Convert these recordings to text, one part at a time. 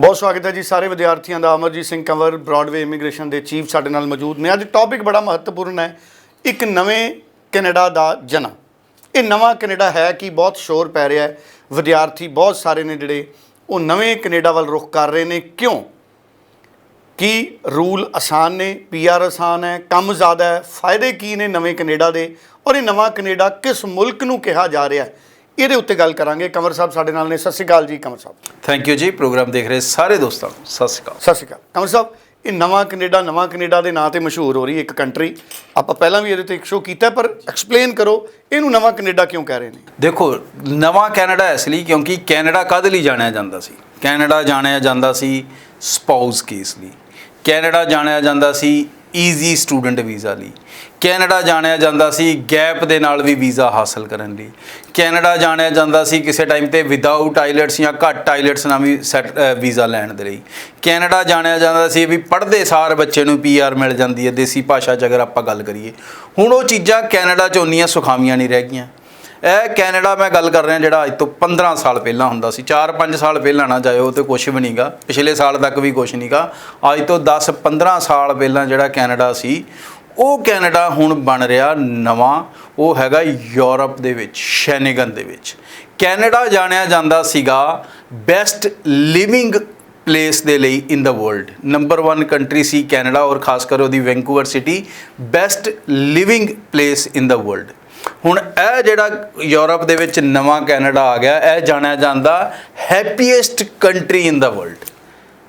ਬਹੁਤ ਸਵਾਗਤ ਹੈ ਜੀ ਸਾਰੇ ਵਿਦਿਆਰਥੀਆਂ ਦਾ, ਅਮਰਜੀਤ ਸਿੰਘ ਕੰਵਰ ਬ੍ਰਾਡਵੇ ਇਮੀਗ੍ਰੇਸ਼ਨ ਦੇ ਚੀਫ ਸਾਡੇ ਨਾਲ ਮੌਜੂਦ ਨੇ। ਅੱਜ ਟੌਪਿਕ ਬੜਾ ਮਹੱਤਵਪੂਰਨ ਹੈ, ਇੱਕ ਨਵੇਂ ਕੈਨੇਡਾ ਦਾ ਜਨਮ। ਇਹ ਨਵਾਂ ਕੈਨੇਡਾ ਹੈ ਕਿ ਬਹੁਤ ਸ਼ੋਰ ਪੈ ਰਿਹਾ ਹੈ। ਵਿਦਿਆਰਥੀ ਬਹੁਤ ਸਾਰੇ ਨੇ ਜਿਹੜੇ ਉਹ ਨਵੇਂ ਕੈਨੇਡਾ ਵੱਲ ਰੁਖ ਕਰ ਰਹੇ ਨੇ। ਕਿਉਂ? ਕੀ ਰੂਲ ਆਸਾਨ ਨੇ? ਪੀਆਰ ਆਸਾਨ ਹੈ, ਕੰਮ ਜ਼ਿਆਦਾ ਹੈ, ਫਾਇਦੇ ਕੀ ਨੇ ਨਵੇਂ ਕੈਨੇਡਾ ਦੇ? ਔਰ ਇਹ ਨਵਾਂ ਕੈਨੇਡਾ ਕਿਸ ਮੁਲਕ ਨੂੰ ਕਿਹਾ ਜਾ ਰਿਹਾ ਹੈ? ਇਹਦੇ ਉੱਤੇ ਗੱਲ ਕਰਾਂਗੇ। ਕੰਵਰ ਸਾਹਿਬ ਸਾਡੇ ਨਾਲ ਨੇ। ਸਤਿ ਸ਼੍ਰੀ ਅਕਾਲ ਜੀ ਕੰਵਰ ਸਾਹਿਬ। ਥੈਂਕ ਯੂ ਜੀ। ਪ੍ਰੋਗਰਾਮ ਦੇਖ ਰਹੇ ਸਾਰੇ ਦੋਸਤਾਂ ਨੂੰ। ਸਤਿ ਸ਼੍ਰੀ ਅਕਾਲ। ਸਤਿ ਸ਼੍ਰੀ ਅਕਾਲ। ਕਮਲ ਸਾਹਿਬ ਇਹ ਨਵਾਂ ਕੈਨੇਡਾ ਨਵਾਂ ਕੈਨੇਡਾ ਦੇ ਨਾਂ ਤੇ ਮਸ਼ਹੂਰ ਹੋ ਰਹੀ ਇੱਕ ਕੰਟਰੀ ਆਪਾਂ ਪਹਿਲਾਂ ਵੀ ਇਹਦੇ ਤੇ ਇੱਕ ਸ਼ੋਅ ਕੀਤਾ ਪਰ ਐਕਸਪਲੇਨ ਕਰੋ ਇਹਨੂੰ ਨਵਾਂ ਕੈਨੇਡਾ ਕਿਉਂ ਕਹਿ ਰਹੇ ਨੇ? ਦੇਖੋ ਨਵਾਂ ਕੈਨੇਡਾ ਇਸ ਲਈ ਕਿਉਂਕਿ ਕੈਨੇਡਾ ਕਦ ਲਈ ਜਾਣਿਆ ਜਾਂਦਾ ਸੀ? ਕੈਨੇਡਾ ਜਾਣਿਆ ਜਾਂਦਾ ਸੀ ਸਪਾਊਸ ਕੇਸ ਲਈ। ਕੈਨੇਡਾ ਜਾਣਿਆ ਜਾਂਦਾ ਸੀ ਈਜ਼ੀ ਸਟੂਡੈਂਟ ਵੀਜ਼ਾ ਲਈ। ਕੈਨੇਡਾ ਜਾਣਿਆ ਜਾਂਦਾ ਸੀ ਗੈਪ ਦੇ ਨਾਲ ਵੀ ਵੀਜ਼ਾ ਹਾਸਲ ਕਰਨ ਲਈ। ਕੈਨੇਡਾ ਜਾਣਿਆ ਜਾਂਦਾ ਸੀ ਕਿਸੇ ਟਾਈਮ ਤੇ ਵਿਦਆਊਟ ਆਈਲੈਟਸ ਜਾਂ ਘੱਟ ਆਈਲੈਟਸ ਨਾਲ ਵੀ ਸੈਟ ਵੀਜ਼ਾ ਲੈਣ ਦੇ ਲਈ। ਕੈਨੇਡਾ ਜਾਣਿਆ ਜਾਂਦਾ ਸੀ ਵੀ ਪੜ੍ਹਦੇ ਸਾਰ ਬੱਚੇ ਨੂੰ ਪੀਆਰ ਮਿਲ ਜਾਂਦੀ ਹੈ, ਦੇਸੀ ਭਾਸ਼ਾ 'ਚ ਅਗਰ ਆਪਾਂ ਗੱਲ ਕਰੀਏ। ਹੁਣ ਉਹ ਚੀਜ਼ਾਂ ਕੈਨੇਡਾ 'ਚ ਉਨੀਆਂ ਸੁਖਾਵੀਆਂ ਨਹੀਂ ਰਹਿ ਗਈਆਂ। ਇਹ ਕੈਨੇਡਾ ਮੈਂ ਗੱਲ ਕਰ ਰਿਹਾ ਜਿਹੜਾ ਅੱਜ ਤੋਂ 15 ਸਾਲ ਪਹਿਲਾਂ ਹੁੰਦਾ ਸੀ 4-5 ਸਾਲ ਪਹਿਲਾਂ ਨਾ ਜਾਇਓ ਤੇ ਕੁਝ ਵੀ ਨਹੀਂਗਾ ਪਿਛਲੇ ਸਾਲ ਤੱਕ ਵੀ ਕੁਝ ਨਹੀਂਗਾ ਅੱਜ ਤੋਂ 10-15 ਸਾਲ ਪਹਿਲਾਂ ਜਿਹੜਾ ਕੈਨੇਡਾ ਸੀ, ਉਹ ਕੈਨੇਡਾ ਹੁਣ ਬਣ ਰਿਹਾ ਨਵਾਂ, ਉਹ ਹੈਗਾ ਯੂਰਪ ਦੇ ਵਿੱਚ, ਸ਼ੈਨੇਗਨ ਦੇ ਵਿੱਚ। ਕੈਨੇਡਾ ਜਾਣਿਆ ਜਾਂਦਾ ਸੀਗਾ ਬੈਸਟ ਲਿਵਿੰਗ ਪਲੇਸ ਦੇ ਲਈ in the world. Number 1 country C Canada ਔਰ ਖਾਸ ਕਰ ਉਹਦੀ Vancouver city, best living place in the world. ਹੁਣ ਇਹ ਜਿਹੜਾ ਯੂਰਪ ਦੇ ਵਿੱਚ ਨਵਾਂ ਕੈਨੇਡਾ ਆ ਗਿਆ ਇਹ ਜਾਣਿਆ ਜਾਂਦਾ happiest country in the world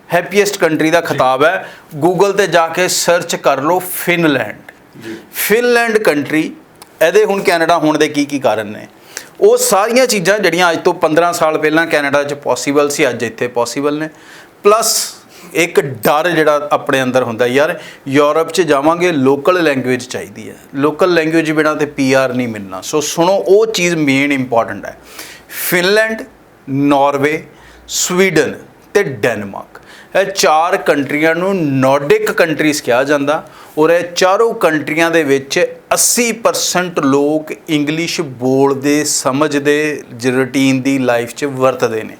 happiest country ਦਾ ਖਿਤਾਬ ਹੈ। ਗੂਗਲ ਤੇ ਜਾ ਕੇ ਸਰਚ ਕਰ ਲਓ ਫਿਨਲੈਂਡ ਫਿਨਲੈਂਡ ਕੰਟਰੀ ਇਹਦੇ ਹੁਣ ਕੈਨੇਡਾ ਹੋਣ ਦੇ ਕੀ ਕੀ ਕਾਰਨ ਨੇ? ਉਹ ਸਾਰੀਆਂ ਚੀਜ਼ਾਂ ਜਿਹੜੀਆਂ ਅੱਜ ਤੋਂ 15 ਸਾਲ ਪਹਿਲਾਂ ਕੈਨੇਡਾ 'ਚ ਪੋਸੀਬਲ ਸੀ ਅੱਜ ਇੱਥੇ ਪੋਸੀਬਲ ਨੇ। ਪਲੱਸ ਇੱਕ ਡਰ ਜਿਹੜਾ ਆਪਣੇ ਅੰਦਰ ਹੁੰਦਾ ਯਾਰ ਯੂਰਪ 'ਚ ਜਾਵਾਂਗੇ ਲੋਕਲ ਲੈਂਗੁਏਜ ਚਾਹੀਦੀ ਹੈ। ਲੋਕਲ ਲੈਂਗੁਏਜ ਬਿਨਾ ਤੇ ਪੀਆਰ ਨਹੀਂ ਮਿਲਣਾ। ਸੋ ਸੁਣੋ, ਉਹ ਚੀਜ਼ ਮੇਨ ਇੰਪੋਰਟੈਂਟ ਹੈ। ਫਿਨਲੈਂਡ ਨਾਰਵੇ ਸਵੀਡਨ ਤੇ ਡੈਨਮਾਰਕ ਇਹ ਚਾਰ ਕੰਟਰੀਆਂ ਨੂੰ ਨਾਰਡਿਕ ਕੰਟਰੀਜ਼ ਕਿਹਾ ਜਾਂਦਾ। ਔਰ ਇਹ ਚਾਰੋਂ ਕੰਟਰੀਆਂ ਦੇ ਵਿੱਚ 80% ਲੋਕ ਇੰਗਲਿਸ਼ ਬੋਲਦੇ, ਸਮਝਦੇ ਰੂਟੀਨ ਦੀ ਲਾਈਫ 'ਚ ਵਰਤਦੇ ਨੇ।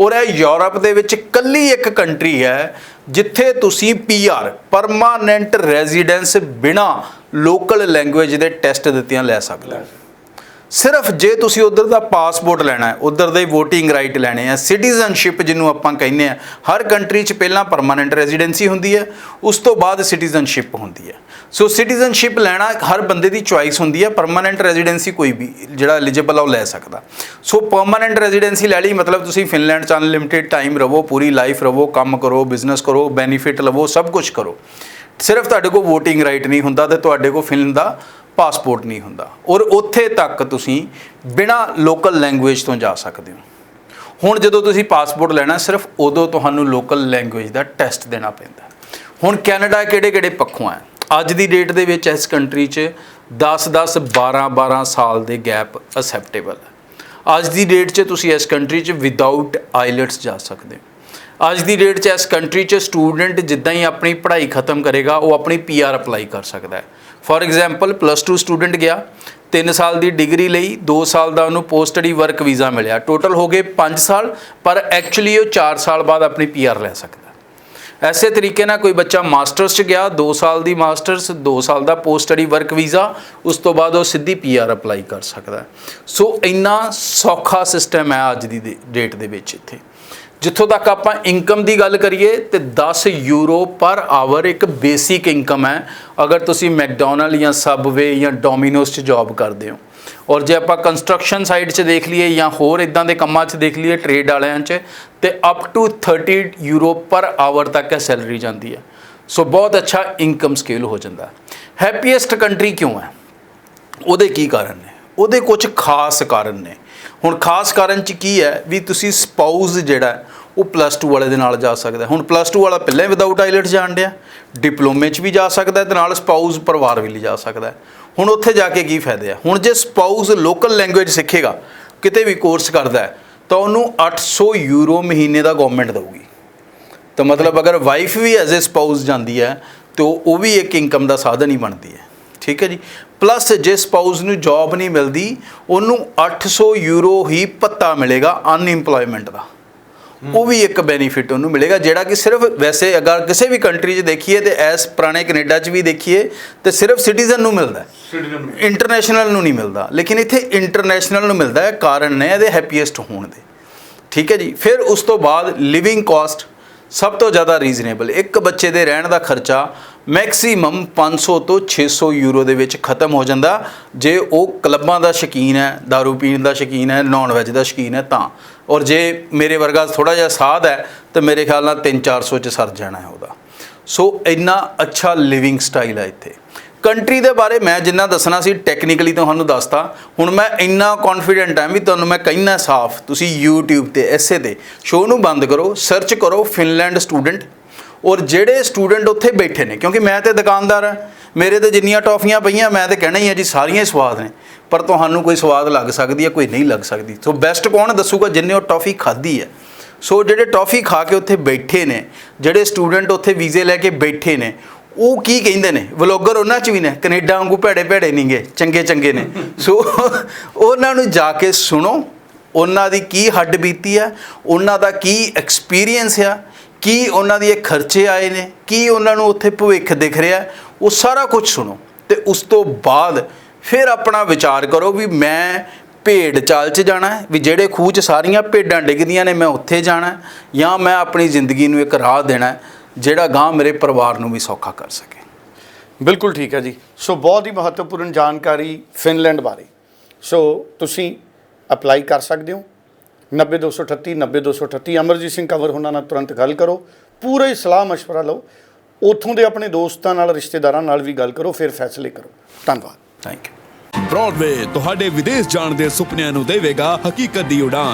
ਔਰ ਇਹ ਯੂਰਪ ਦੇ ਵਿੱਚ ਕੱਲੀ ਇੱਕ ਕੰਟਰੀ ਹੈ, ਜਿੱਥੇ ਤੁਸੀਂ ਪੀਆਰ ਪਰਮਾਨੈਂਟ ਰੈਜ਼ੀਡੈਂਸ ਬਿਨਾ ਲੋਕਲ ਲੈਂਗੁਏਜ ਦੇ ਟੈਸਟ ਦਿੱਤੀਆਂ ਲੈ ਸਕਦੇ ਹੋ। ਸਿਰਫ ਜੇ ਤੁਸੀਂ ਉਧਰ ਦਾ ਪਾਸਪੋਰਟ ਲੈਣਾ ਹੈ, ਉਧਰ ਦੇ VOTING ਰਾਈਟ ਲੈਣੇ ਆ ਸਿਟੀਜ਼ਨਸ਼ਿਪ ਜਿਹਨੂੰ ਆਪਾਂ ਕਹਿੰਦੇ ਆ, ਹਰ ਕੰਟਰੀ 'ਚ ਪਹਿਲਾਂ ਪਰਮਾਨੈਂਟ ਰੈਜ਼ੀਡੈਂਸੀ ਹੁੰਦੀ ਹੈ, ਉਸ ਤੋਂ ਬਾਅਦ ਸਿਟੀਜ਼ਨਸ਼ਿਪ ਹੁੰਦੀ ਹੈ। ਸੋ ਸਿਟੀਜ਼ਨਸ਼ਿਪ ਲੈਣਾ ਹਰ ਬੰਦੇ ਦੀ ਚੁਆਇਸ ਹੁੰਦੀ ਹੈ ਪਰਮਾਨੈਂਟ ਰੈਜ਼ੀਡੈਂਸੀ ਕੋਈ ਵੀ, ਜਿਹੜਾ ਐਲੀਜੀਬਲ ਆ ਉਹ ਲੈ ਸਕਦਾ। ਸੋ ਪਰਮਾਨੈਂਟ ਰੈਜ਼ੀਡੈਂਸੀ ਲੈ ਲਈ, ਮਤਲਬ ਤੁਸੀਂ ਫਿਨਲੈਂਡ 'ਚ ਅਨਲਿਮਿਟਿਡ ਟਾਈਮ ਰਹੋ, ਪੂਰੀ ਲਾਈਫ ਰਹੋ, ਕੰਮ ਕਰੋ ਬਿਜ਼ਨਸ ਕਰੋ ਬੈਨੀਫਿਟ ਲਵੋ, ਸਭ ਕੁਝ ਕਰੋ। ਸਿਰਫ ਤੁਹਾਡੇ ਕੋਲ VOTING ਰਾਈਟ ਨਹੀਂ ਹੁੰਦਾ ਤੇ ਤੁਹਾਡੇ ਕੋਲ ਫਿਲਮ ਦਾ ਪਾਸਪੋਰਟ ਨਹੀਂ ਹੁੰਦਾ। ਔਰ ਉੱਥੇ ਤੱਕ ਤੁਸੀਂ ਬਿਨਾ ਲੋਕਲ ਲੈਂਗੁਏਜ ਤੋਂ ਜਾ ਸਕਦੇ ਹੋ। ਹੁਣ ਜਦੋਂ ਤੁਸੀਂ ਪਾਸਪੋਰਟ ਲੈਣਾ, ਸਿਰਫ ਉਦੋਂ ਤੁਹਾਨੂੰ ਲੋਕਲ ਲੈਂਗੁਏਜ ਦਾ ਟੈਸਟ ਦੇਣਾ ਪੈਂਦਾ। ਹੁਣ ਕੈਨੇਡਾ ਕਿਹੜੇ ਕਿਹੜੇ ਪੱਖੋਂ ਹੈ? ਅੱਜ ਦੀ ਡੇਟ ਦੇ ਵਿੱਚ ਇਸ ਕੰਟਰੀ 'ਚ 10 10 12 12 ਸਾਲ ਦੇ ਗੈਪ ਅਸੈਪਟੇਬਲ ਹੈ। ਅੱਜ ਦੀ ਡੇਟ 'ਚ ਤੁਸੀਂ ਇਸ ਕੰਟਰੀ 'ਚ ਵਿਦਆਊਟ ਆਈਲੈਟਸ ਜਾ ਸਕਦੇ ਹੋ। ਅੱਜ ਦੀ ਡੇਟ 'ਚ ਇਸ ਕੰਟਰੀ 'ਚ ਸਟੂਡੈਂਟ ਜਿੱਦਾਂ ਹੀ ਆਪਣੀ ਪੜ੍ਹਾਈ ਖਤਮ ਕਰੇਗਾ, ਉਹ ਆਪਣੀ ਪੀਆਰ ਅਪਲਾਈ ਕਰ ਸਕਦਾ ਹੈ। ਫੋਰ ਐਗਜ਼ਾਮਪਲ ਪਲੱਸ 2 ਸਟੂਡੈਂਟ ਗਿਆ 3 ਸਾਲ ਦੀ ਡਿਗਰੀ ਲਈ 2 ਸਾਲ ਦਾ ਉਹਨੂੰ ਪੋਸਟ ਸਟੱਡੀ ਵਰਕ ਵੀਜ਼ਾ ਮਿਲਿਆ। ਟੋਟਲ ਹੋ ਗਏ 5 ਸਾਲ, ਪਰ ਐਕਚੁਅਲੀ ਉਹ 4 ਸਾਲ ਬਾਅਦ ਆਪਣੀ ਪੀਆਰ ਲੈ ਸਕਦਾ ਐਸੇ ਤਰੀਕੇ ਨਾਲ ਕੋਈ ਬੱਚਾ ਮਾਸਟਰਸ 'ਚ ਗਿਆ 2 ਸਾਲ ਦੀ ਮਾਸਟਰਸ 2 ਸਾਲ ਦਾ ਪੋਸਟ ਸਟੱਡੀ ਵਰਕ ਵੀਜ਼ਾ ਉਸ ਤੋਂ ਬਾਅਦ ਉਹ ਸਿੱਧੀ ਪੀਆਰ ਅਪਲਾਈ ਕਰ ਸਕਦਾ ਸੋ ਇੰਨਾ ਸੌਖਾ ਸਿਸਟਮ ਹੈ ਅੱਜ ਦੀ ਡੇਟ ਦੇ ਵਿੱਚ ਇੱਥੇ। ਜਿੱਥੋਂ ਤੱਕ ਆਪਾਂ ਇਨਕਮ ਦੀ ਗੱਲ ਕਰੀਏ ਤੇ 10 ਯੂਰੋ ਪਰ ਆਵਰ ਇੱਕ ਬੇਸਿਕ ਇਨਕਮ ਹੈ, ਅਗਰ ਤੁਸੀਂ ਮੈਕਡੋਨਲਡ ਜਾਂ ਸਬਵੇ ਜਾਂ ਡੋਮਿਨੋਸ 'ਚ ਜੌਬ ਕਰਦੇ ਹੋ। ਔਰ ਜੇ ਆਪਾਂ ਕੰਸਟਰਕਸ਼ਨ ਸਾਈਡ 'ਚ ਦੇਖ ਲਈਏ ਜਾਂ ਹੋਰ ਇਦਾਂ ਦੇ ਕੰਮਾਂ 'ਚ ਦੇਖ ਲਈਏ ਟ੍ਰੇਡ ਵਾਲਿਆਂ 'ਚ, ਤੇ up to 30 euro per hour ਤੱਕ ਇਹ ਸੈਲਰੀ ਜਾਂਦੀ ਹੈ। ਸੋ ਬਹੁਤ ਅੱਛਾ ਇਨਕਮ ਸਕੇਲ ਹੋ ਜਾਂਦਾ। ਹੈਪੀਐਸਟ ਕੰਟਰੀ ਕਿਉਂ ਹੈ? ਉਹਦੇ ਕੀ ਕਾਰਨ ਨੇ? ਉਹਦੇ ਕੁਝ ਖਾਸ ਕਾਰਨ ਨੇ। ਹੁਣ ਖਾਸ ਕਾਰਨ ਚ ਕੀ ਹੈ ਵੀ ਤੁਸੀਂ ਸਪਾਊਸ ਜਿਹੜਾ ਉਹ ਪਲੱਸ 2 ਵਾਲੇ ਦੇ ਨਾਲ ਜਾ ਸਕਦਾ ਹੁਣ ਪਲੱਸ 2 ਵਾਲਾ ਪਹਿਲਾਂ ਹੀ ਵਿਦਆਊਟ ਆਈਲੈਟਸ ਜਾਣ ਡਿਆ ਡਿਪਲੋਮੇ ਚ ਵੀ ਜਾ ਸਕਦਾ ਹੈ ਤੇ ਨਾਲ ਸਪਾਊਸ ਪਰਿਵਾਰ ਵੀ ਲੈ ਜਾ ਸਕਦਾ ਹੁਣ ਉੱਥੇ ਜਾ ਕੇ ਕੀ ਫਾਇਦੇ ਆ? ਹੁਣ ਜੇ ਸਪਾਊਸ ਲੋਕਲ ਲੈਂਗੁਏਜ ਸਿੱਖੇਗਾ, ਕਿਤੇ ਵੀ ਕੋਰਸ ਕਰਦਾ ਹੈ, ਤਾਂ ਉਹਨੂੰ 800 ਯੂਰੋ ਮਹੀਨੇ ਦਾ ਗਵਰਨਮੈਂਟ ਦੇਊਗੀ। ਤਾਂ ਮਤਲਬ ਅਗਰ ਵਾਈਫ ਵੀ ਐਜ਼ ਅ ਸਪਾਊਸ ਜਾਂਦੀ ਹੈ, ਤਾਂ ਉਹ ਵੀ ਇੱਕ ਇਨਕਮ ਦਾ ਸਾਧਨ ਹੀ ਬਣਦੀ ਹੈ। ਠੀਕ ਹੈ ਜੀ। ਪਲੱਸ ਜੇ ਸਪਾਊਸ ਨੂੰ ਜੌਬ ਨਹੀਂ ਮਿਲਦੀ ਉਹਨੂੰ 800 ਯੂਰੋ ਹੀ ਭੱਤਾ ਮਿਲੇਗਾ ਅਨਇੰਪਲੋਇਮੈਂਟ ਦਾ। ਉਹ ਵੀ ਇੱਕ ਬੈਨੀਫਿਟ ਉਹਨੂੰ ਮਿਲੇਗਾ ਜਿਹੜਾ ਕਿ ਸਿਰਫ ਵੈਸੇ ਅਗਰ ਕਿਸੇ ਵੀ ਕੰਟਰੀ 'ਚ ਦੇਖੀਏ ਤੇ ਐਸ ਪੁਰਾਣੇ ਕੈਨੇਡਾ 'ਚ ਵੀ ਦੇਖੀਏ ਤੇ ਸਿਰਫ ਸਿਟੀਜ਼ਨ ਨੂੰ ਮਿਲਦਾ। ਇੰਟਰਨੈਸ਼ਨਲ ਨੂੰ। ਨਹੀਂ ਮਿਲਦਾ। ਲੇਕਿਨ ਇੱਥੇ ਇੰਟਰਨੈਸ਼ਨਲ ਨੂੰ ਮਿਲਦਾ ਹੈ ਕਾਰਨ ਨੇ ਇਹਦੇ ਹੈਪੀਐਸਟ ਹੋਣ ਦੇ। ਠੀਕ ਹੈ ਜੀ। ਫਿਰ ਉਸ ਤੋਂ ਬਾਅਦ ਲਿਵਿੰਗ ਕਾਸਟ ਸਭ ਤੋਂ ਜ਼ਿਆਦਾ ਰੀਜ਼ਨੇਬਲ ਇੱਕ ਬੱਚੇ ਦੇ ਰਹਿਣ ਦਾ ਖਰਚਾ ਮੈਕਸਿਮਮ 500 ਤੋਂ 600 ਯੂਰੋ ਦੇ ਵਿੱਚ ਖਤਮ ਹੋ ਜਾਂਦਾ। ਜੇ ਉਹ ਕਲੱਬਾਂ ਦਾ ਸ਼ਕੀਨ ਹੈ दारू ਪੀਣ ਦਾ ਸ਼ਕੀਨ ਹੈ ਨੌਨ ਵੈਜ ਦਾ ਸ਼ਕੀਨ ਹੈ, ਤਾਂ। ਔਰ ਜੇ ਮੇਰੇ ਵਰਗਾ ਥੋੜਾ ਜਿਹਾ ਸਾਧ ਹੈ, ਤਾਂ ਮੇਰੇ ਖਿਆਲ ਨਾਲ 3-400 ਚ ਸਰ ਜਾਣਾ ਹੈ ਉਹਦਾ। ਸੋ ਇੰਨਾ ਅੱਛਾ ਲਿਵਿੰਗ ਸਟਾਈਲ ਹੈ ਇੱਥੇ। ਕੰਟਰੀ ਦੇ ਬਾਰੇ ਮੈਂ ਜਿੰਨਾ ਦੱਸਣਾ ਸੀ ਟੈਕਨੀਕਲੀ ਤੁਹਾਨੂੰ ਦੱਸਤਾ। ਹੁਣ ਮੈਂ ਇੰਨਾ ਕੌਨਫੀਡੈਂਟ ਹਾਂ ਵੀ ਤੁਹਾਨੂੰ ਮੈਂ ਕਹਿਣਾ ਸਾਫ਼, ਤੁਸੀਂ YouTube ਤੇ ਐਸੇ ਤੇ ਸ਼ੋਅ ਨੂੰ ਬੰਦ ਕਰੋ ਸਰਚ ਕਰੋ ਫਿਨਲੈਂਡ ਸਟੂਡੈਂਟ ਔਰ ਜਿਹੜੇ ਸਟੂਡੈਂਟ ਉੱਥੇ ਬੈਠੇ ਨੇ, ਕਿਉਂਕਿ ਮੈਂ ਤੇ ਦੁਕਾਨਦਾਰ ਹਾਂ, ਮੇਰੇ ਤੇ ਜਿੰਨੀਆਂ ਟੌਫੀਆਂ ਪਈਆਂ, ਮੈਂ ਤੇ ਕਹਿਣਾ ਹੀ ਹੈ ਜੀ, ਸਾਰੀਆਂ ਹੀ ਸਵਾਦ ਨੇ। ਪਰ ਤੁਹਾਨੂੰ ਕੋਈ ਸਵਾਦ ਲੱਗ ਸਕਦੀ ਹੈ, ਕੋਈ ਨਹੀਂ ਲੱਗ ਸਕਦੀ। ਸੋ ਬੈਸਟ ਕੌਣ ਦੱਸੂਗਾ ਜਿੰਨੇ ਉਹ ਟੌਫੀ ਖਾਧੀ ਹੈ? ਸੋ ਜਿਹੜੇ ਟੌਫੀ ਖਾ ਕੇ ਉੱਥੇ ਬੈਠੇ ਨੇ, ਜਿਹੜੇ ਸਟੂਡੈਂਟ ਉੱਥੇ ਵੀਜ਼ੇ ਲੈ ਕੇ ਬੈਠੇ ਨੇ, ਉਹ ਕੀ ਕਹਿੰਦੇ ਨੇ? ਵਲੋਗਰ ਉਹਨਾਂ ਚ ਵੀ ਨੇ, ਕੈਨੇਡਾ ਵਾਂਗੂ ਭੈੜੇ ਭੈੜੇ ਨਹੀਂਗੇ ਚੰਗੇ ਚੰਗੇ ਨੇ। ਸੋ ਉਹਨਾਂ ਨੂੰ ਜਾ ਕੇ ਸੁਣੋ, ਉਹਨਾਂ ਦੀ ਕੀ ਹੱਡ ਬੀਤੀ ਆ ਉਹਨਾਂ ਦਾ ਕੀ ਐਕਸਪੀਰੀਅੰਸ ਆ ਕੀ ਉਹਨਾਂ ਦੀ ਇਹ ਖਰਚੇ ਆਏ ਨੇ? ਕੀ ਉਹਨਾਂ ਨੂੰ ਉੱਥੇ ਭਵਿੱਖ ਦਿਖ ਰਿਹਾ? ਉਹ ਸਾਰਾ ਕੁਝ ਸੁਣੋ ਤੇ ਉਸ ਤੋਂ ਬਾਅਦ ਫਿਰ ਆਪਣਾ ਵਿਚਾਰ ਕਰੋ ਵੀ ਮੈਂ ਭੇਡ ਚਾਲ 'ਚ ਜਾਣਾ ਹੈ, ਵੀ ਜਿਹੜੇ ਖੂਹ 'ਚ ਸਾਰੀਆਂ ਭੇਡਾਂ ਡਿੱਗਦੀਆਂ ਨੇ ਮੈਂ ਉੱਥੇ ਜਾਣਾ ਜਾਂ ਮੈਂ ਆਪਣੀ ਜ਼ਿੰਦਗੀ ਨੂੰ ਇੱਕ ਰਾਹ ਦੇਣਾ ਜਿਹੜਾ ਗਾਂ ਮੇਰੇ ਪਰਿਵਾਰ ਨੂੰ ਵੀ ਸੌਖਾ ਕਰ ਸਕੇ। ਬਿਲਕੁਲ ਠੀਕ ਹੈ ਜੀ। ਸੋ ਬਹੁਤ ਹੀ ਮਹੱਤਵਪੂਰਨ ਜਾਣਕਾਰੀ ਫਿਨਲੈਂਡ ਬਾਰੇ। ਸੋ ਤੁਸੀਂ ਅਪਲਾਈ ਕਰ ਸਕਦੇ ਹੋ। 90238 90238 ਅਮਰਜੀਤ ਸਿੰਘ ਕੰਵਰ ਉਹਨਾਂ ਨਾਲ ਤੁਰੰਤ ਗੱਲ ਕਰੋ ਪੂਰਾ ਹੀ ਸਲਾਹ مشورہ ਲਓ ਉੱਥੋਂ ਦੇ ਆਪਣੇ ਦੋਸਤਾਂ ਨਾਲ ਰਿਸ਼ਤੇਦਾਰਾਂ ਨਾਲ ਵੀ ਗੱਲ ਕਰੋ ਫਿਰ ਫੈਸਲੇ ਕਰੋ ਧੰਨਵਾਦ ਥੈਂਕ ਯੂ ਬ੍ਰੌਡਵੇ ਤੁਹਾਡੇ ਵਿਦੇਸ਼ ਜਾਣ ਦੇ ਸੁਪਨਿਆਂ ਨੂੰ ਦੇਵੇਗਾ ਹਕੀਕਤ ਦੀ ਉਡਾਨ